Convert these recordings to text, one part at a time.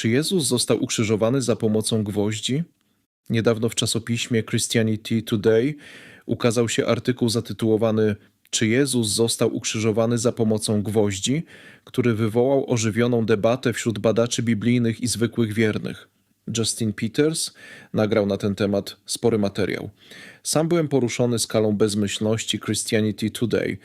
Czy Jezus został ukrzyżowany za pomocą gwoździ? Niedawno w czasopiśmie Christianity Today ukazał się artykuł zatytułowany Czy Jezus został ukrzyżowany za pomocą gwoździ, który wywołał ożywioną debatę wśród badaczy biblijnych i zwykłych wiernych. Justin Peters nagrał na ten temat spory materiał. Sam byłem poruszony skalą bezmyślności Christianity Today,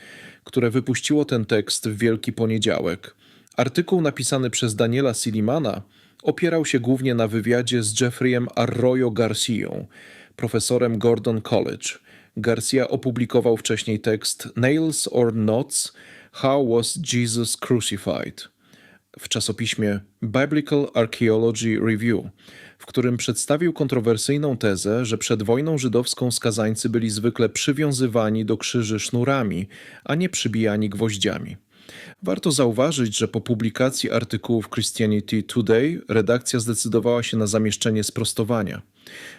które wypuściło ten tekst w Wielki Poniedziałek. Artykuł napisany przez Daniela Silimana opierał się głównie na wywiadzie z Jeffreyem Arroyo Garcią, profesorem Gordon College. Garcia opublikował wcześniej tekst Nails or Knots – How was Jesus crucified? w czasopiśmie Biblical Archaeology Review, w którym przedstawił kontrowersyjną tezę, że przed wojną żydowską skazańcy byli zwykle przywiązywani do krzyży sznurami, a nie przybijani gwoździami. Warto zauważyć, że po publikacji artykułu w Christianity Today redakcja zdecydowała się na zamieszczenie sprostowania.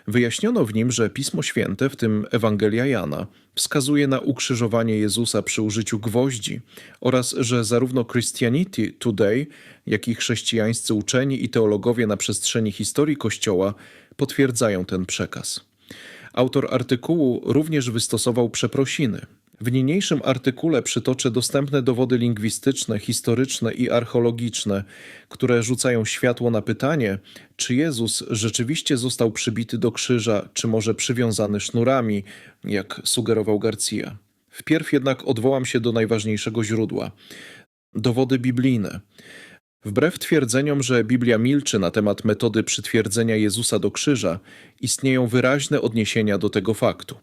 Wyjaśniono w nim, że Pismo Święte, w tym Ewangelia Jana, wskazuje na ukrzyżowanie Jezusa przy użyciu gwoździ oraz że zarówno Christianity Today, jak i chrześcijańscy uczeni i teologowie na przestrzeni historii Kościoła potwierdzają ten przekaz. Autor artykułu również wystosował przeprosiny. W niniejszym artykule przytoczę dostępne dowody lingwistyczne, historyczne i archeologiczne, które rzucają światło na pytanie, czy Jezus rzeczywiście został przybity do krzyża, czy może przywiązany sznurami, jak sugerował Garcia. Wpierw jednak odwołam się do najważniejszego źródła dowody biblijne. Wbrew twierdzeniom, że Biblia milczy na temat metody przytwierdzenia Jezusa do krzyża, istnieją wyraźne odniesienia do tego faktu.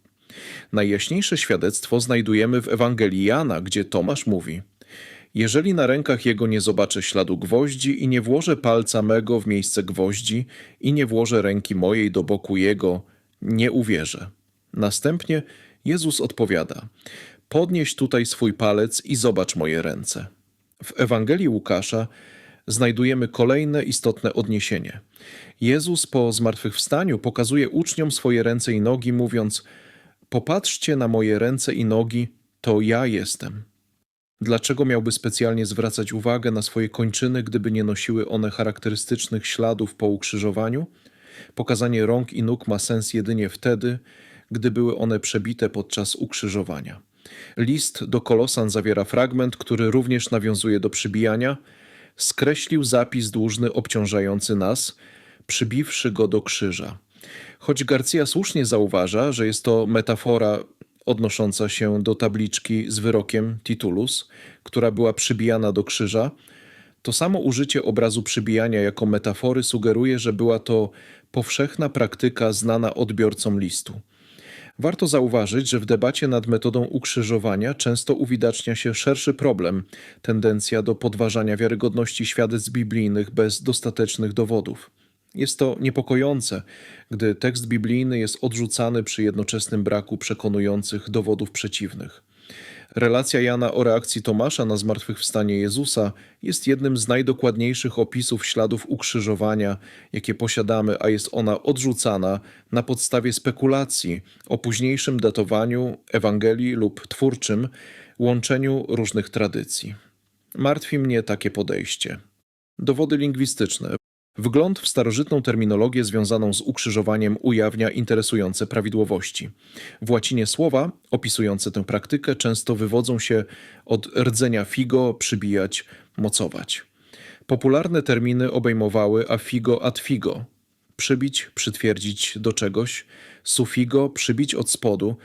Najjaśniejsze świadectwo znajdujemy w Ewangelii Jana, gdzie Tomasz mówi: Jeżeli na rękach jego nie zobaczę śladu gwoździ i nie włożę palca mego w miejsce gwoździ i nie włożę ręki mojej do boku jego, nie uwierzę. Następnie Jezus odpowiada: Podnieś tutaj swój palec i zobacz moje ręce. W Ewangelii Łukasza znajdujemy kolejne istotne odniesienie. Jezus po zmartwychwstaniu pokazuje uczniom swoje ręce i nogi, mówiąc: Popatrzcie na moje ręce i nogi, to ja jestem. Dlaczego miałby specjalnie zwracać uwagę na swoje kończyny, gdyby nie nosiły one charakterystycznych śladów po ukrzyżowaniu? Pokazanie rąk i nóg ma sens jedynie wtedy, gdy były one przebite podczas ukrzyżowania. List do Kolosan zawiera fragment, który również nawiązuje do przybijania. Skreślił zapis dłużny obciążający nas, przybiwszy go do krzyża. Choć Garcia słusznie zauważa, że jest to metafora odnosząca się do tabliczki z wyrokiem Titulus, która była przybijana do krzyża, to samo użycie obrazu przybijania jako metafory sugeruje, że była to powszechna praktyka znana odbiorcom listu. Warto zauważyć, że w debacie nad metodą ukrzyżowania często uwidacznia się szerszy problem tendencja do podważania wiarygodności świadectw biblijnych bez dostatecznych dowodów. Jest to niepokojące, gdy tekst biblijny jest odrzucany przy jednoczesnym braku przekonujących dowodów przeciwnych. Relacja Jana o reakcji Tomasza na zmartwychwstanie Jezusa jest jednym z najdokładniejszych opisów śladów ukrzyżowania, jakie posiadamy, a jest ona odrzucana na podstawie spekulacji o późniejszym datowaniu Ewangelii lub twórczym łączeniu różnych tradycji. Martwi mnie takie podejście. Dowody lingwistyczne. Wgląd w starożytną terminologię związaną z ukrzyżowaniem ujawnia interesujące prawidłowości. W łacinie słowa opisujące tę praktykę często wywodzą się od rdzenia figo, przybijać, mocować. Popularne terminy obejmowały afigo ad figo, przybić, przytwierdzić do czegoś, sufigo, przybić od spodu,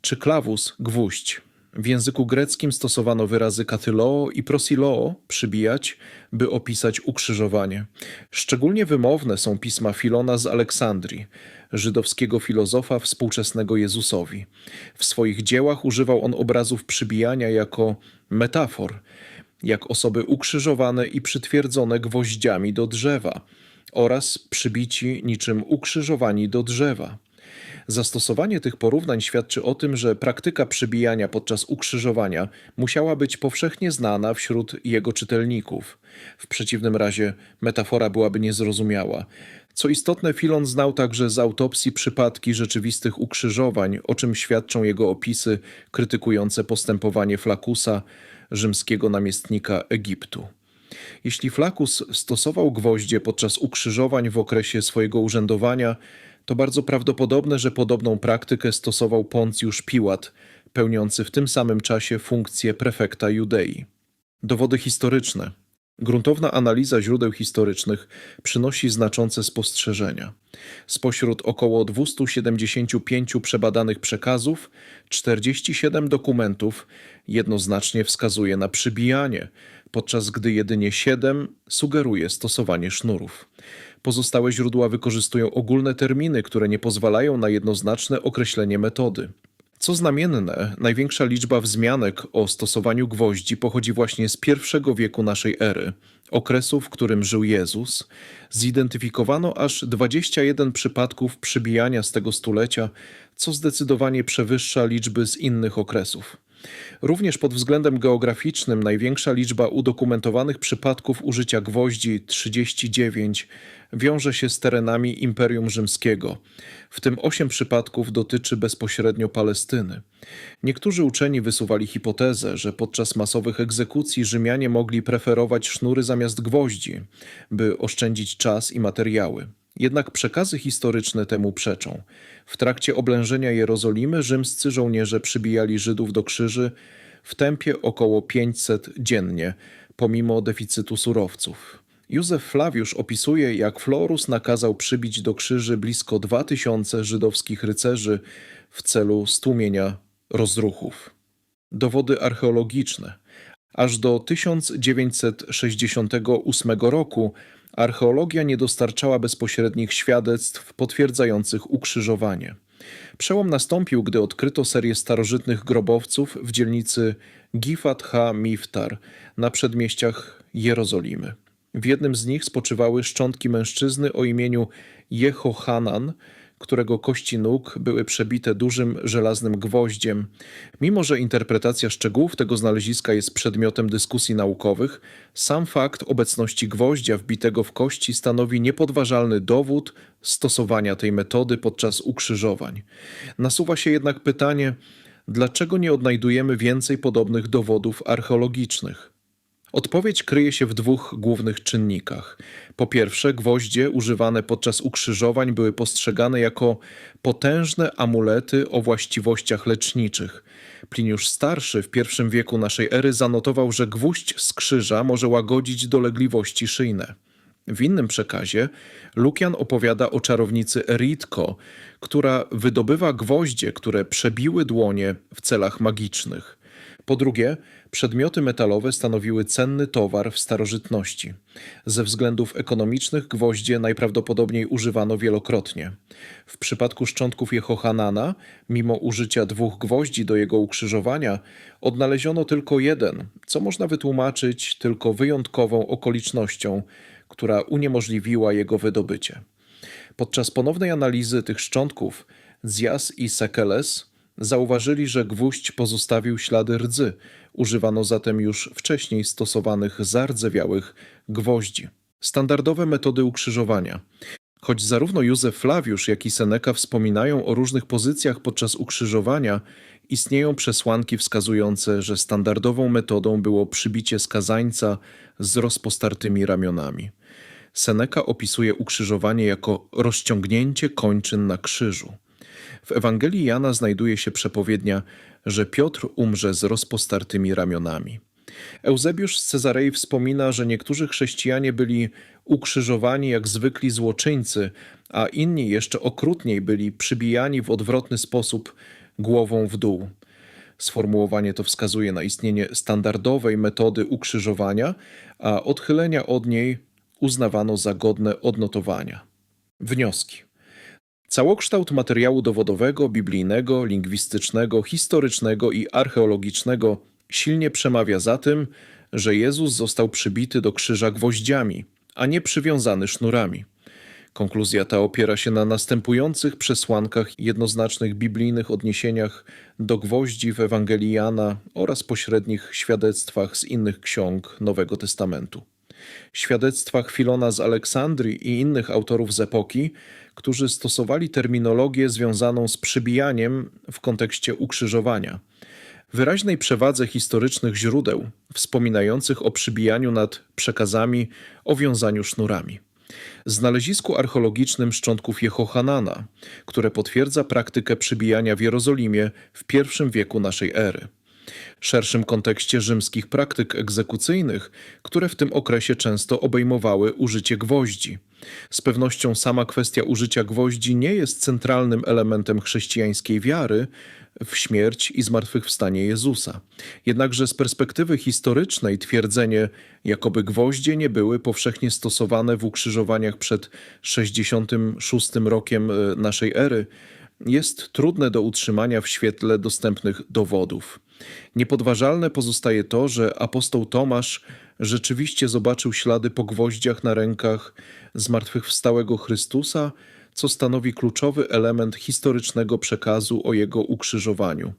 czy klawus, gwóźdź, w języku greckim stosowano wyrazy katyloo i prosiloo, przybijać, by opisać ukrzyżowanie. Szczególnie wymowne są pisma Filona z Aleksandrii, żydowskiego filozofa współczesnego Jezusowi. W swoich dziełach używał on obrazów przybijania jako metafor, jak osoby ukrzyżowane i przytwierdzone gwoździami do drzewa oraz przybici niczym ukrzyżowani do drzewa. Zastosowanie tych porównań świadczy o tym, że praktyka przybijania podczas ukrzyżowania musiała być powszechnie znana wśród jego czytelników. W przeciwnym razie metafora byłaby niezrozumiała. Co istotne, Filon znał także z autopsji przypadki rzeczywistych ukrzyżowań, o czym świadczą jego opisy krytykujące postępowanie Flakusa, rzymskiego namiestnika Egiptu. Jeśli Flakus stosował gwoździe podczas ukrzyżowań w okresie swojego urzędowania, to bardzo prawdopodobne, że podobną praktykę stosował Poncjusz Piłat, pełniący w tym samym czasie funkcję prefekta Judei. Dowody historyczne. Gruntowna analiza źródeł historycznych przynosi znaczące spostrzeżenia. Spośród około 275 przebadanych przekazów, 47 dokumentów jednoznacznie wskazuje na przybijanie, podczas gdy jedynie 7 sugeruje stosowanie sznurów. Pozostałe źródła wykorzystują ogólne terminy, które nie pozwalają na jednoznaczne określenie metody. Co znamienne, największa liczba wzmianek o stosowaniu gwoździ pochodzi właśnie z pierwszego wieku naszej ery, okresu, w którym żył Jezus. Zidentyfikowano aż 21 przypadków przybijania z tego stulecia, co zdecydowanie przewyższa liczby z innych okresów. Również pod względem geograficznym największa liczba udokumentowanych przypadków użycia gwoździ 39 wiąże się z terenami Imperium Rzymskiego. W tym osiem przypadków dotyczy bezpośrednio Palestyny. Niektórzy uczeni wysuwali hipotezę, że podczas masowych egzekucji Rzymianie mogli preferować sznury zamiast gwoździ, by oszczędzić czas i materiały. Jednak przekazy historyczne temu przeczą. W trakcie oblężenia Jerozolimy rzymscy żołnierze przybijali Żydów do krzyży w tempie około 500 dziennie, pomimo deficytu surowców. Józef Flawiusz opisuje, jak Florus nakazał przybić do krzyży blisko 2000 żydowskich rycerzy w celu stłumienia rozruchów. Dowody archeologiczne. Aż do 1968 roku archeologia nie dostarczała bezpośrednich świadectw potwierdzających ukrzyżowanie. Przełom nastąpił, gdy odkryto serię starożytnych grobowców w dzielnicy Gifat ha-Miftar na przedmieściach Jerozolimy. W jednym z nich spoczywały szczątki mężczyzny o imieniu Jehohanan, którego kości nóg były przebite dużym żelaznym gwoździem. Mimo, że interpretacja szczegółów tego znaleziska jest przedmiotem dyskusji naukowych, sam fakt obecności gwoździa wbitego w kości stanowi niepodważalny dowód stosowania tej metody podczas ukrzyżowań. Nasuwa się jednak pytanie, dlaczego nie odnajdujemy więcej podobnych dowodów archeologicznych? Odpowiedź kryje się w dwóch głównych czynnikach. Po pierwsze, gwoździe używane podczas ukrzyżowań były postrzegane jako potężne amulety o właściwościach leczniczych. Pliniusz Starszy w I wieku naszej ery zanotował, że gwóźdź z krzyża może łagodzić dolegliwości szyjne. W innym przekazie Lukian opowiada o czarownicy Eritko, która wydobywa gwoździe, które przebiły dłonie w celach magicznych. Po drugie, przedmioty metalowe stanowiły cenny towar w starożytności. Ze względów ekonomicznych gwoździe najprawdopodobniej używano wielokrotnie. W przypadku szczątków Jehohanana, mimo użycia dwóch gwoździ do jego ukrzyżowania, odnaleziono tylko jeden, co można wytłumaczyć tylko wyjątkową okolicznością, która uniemożliwiła jego wydobycie. Podczas ponownej analizy tych szczątków Zjas i Sekeles Zauważyli, że gwóźdź pozostawił ślady rdzy. Używano zatem już wcześniej stosowanych zardzewiałych gwoździ. Standardowe metody ukrzyżowania. Choć zarówno Józef Flawiusz, jak i Seneca wspominają o różnych pozycjach podczas ukrzyżowania, istnieją przesłanki wskazujące, że standardową metodą było przybicie skazańca z rozpostartymi ramionami. Seneca opisuje ukrzyżowanie jako rozciągnięcie kończyn na krzyżu. W Ewangelii Jana znajduje się przepowiednia, że Piotr umrze z rozpostartymi ramionami. Eusebiusz z Cezarei wspomina, że niektórzy chrześcijanie byli ukrzyżowani jak zwykli złoczyńcy, a inni jeszcze okrutniej byli przybijani w odwrotny sposób głową w dół. Sformułowanie to wskazuje na istnienie standardowej metody ukrzyżowania, a odchylenia od niej uznawano za godne odnotowania. Wnioski. Całokształt materiału dowodowego, biblijnego, lingwistycznego, historycznego i archeologicznego silnie przemawia za tym, że Jezus został przybity do krzyża gwoździami, a nie przywiązany sznurami. Konkluzja ta opiera się na następujących przesłankach jednoznacznych biblijnych odniesieniach do gwoździ w Ewangelii Jana oraz pośrednich świadectwach z innych ksiąg Nowego Testamentu świadectwach Filona z Aleksandrii i innych autorów z epoki, którzy stosowali terminologię związaną z przybijaniem w kontekście ukrzyżowania. wyraźnej przewadze historycznych źródeł wspominających o przybijaniu nad przekazami o wiązaniu sznurami. Znalezisku archeologicznym szczątków Jehohanana, które potwierdza praktykę przybijania w Jerozolimie w I wieku naszej ery. Szerszym kontekście rzymskich praktyk egzekucyjnych, które w tym okresie często obejmowały użycie gwoździ. Z pewnością sama kwestia użycia gwoździ nie jest centralnym elementem chrześcijańskiej wiary w śmierć i zmartwychwstanie Jezusa. Jednakże z perspektywy historycznej twierdzenie, jakoby gwoździe nie były powszechnie stosowane w ukrzyżowaniach przed 66 rokiem e, naszej ery, jest trudne do utrzymania w świetle dostępnych dowodów. Niepodważalne pozostaje to, że apostoł Tomasz rzeczywiście zobaczył ślady po gwoździach na rękach zmartwychwstałego Chrystusa, co stanowi kluczowy element historycznego przekazu o jego ukrzyżowaniu.